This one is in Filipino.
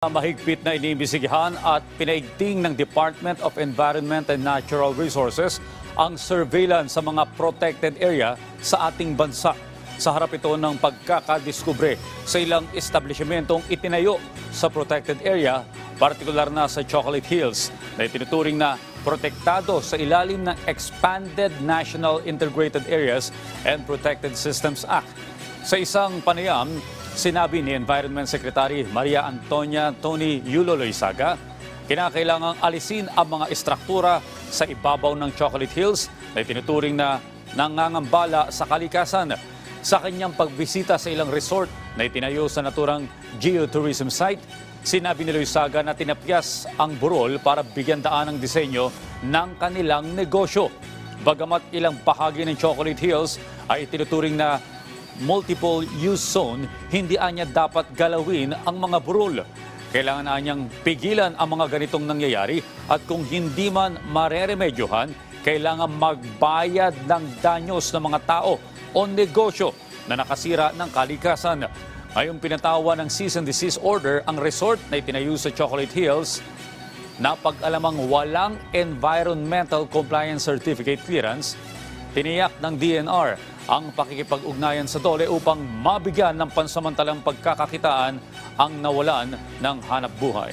Mahigpit na iniimbisigahan at pinaigting ng Department of Environment and Natural Resources ang surveillance sa mga protected area sa ating bansa. Sa harap ito ng pagkakadiskubre sa ilang establishmentong itinayo sa protected area, partikular na sa Chocolate Hills, na itinuturing na protektado sa ilalim ng Expanded National Integrated Areas and Protected Systems Act. Sa isang panayam, sinabi ni Environment Secretary Maria Antonia Tony Yulo Loizaga, kinakailangang alisin ang mga estruktura sa ibabaw ng Chocolate Hills na itinuturing na nangangambala sa kalikasan. Sa kanyang pagbisita sa ilang resort na itinayo sa naturang geotourism site, sinabi ni Loizaga na tinapyas ang burol para bigyan daan ang disenyo ng kanilang negosyo. Bagamat ilang bahagi ng Chocolate Hills ay tinuturing na multiple use zone, hindi anya dapat galawin ang mga burol. Kailangan na niyang pigilan ang mga ganitong nangyayari at kung hindi man mareremedyohan, kailangan magbayad ng danyos ng mga tao o negosyo na nakasira ng kalikasan. Ngayong pinatawa ng cease and desist order ang resort na itinayo sa Chocolate Hills na pag-alamang walang environmental compliance certificate clearance, tiniyak ng DNR ang pakikipag-ugnayan sa DOLE upang mabigyan ng pansamantalang pagkakakitaan ang nawalan ng hanap buhay.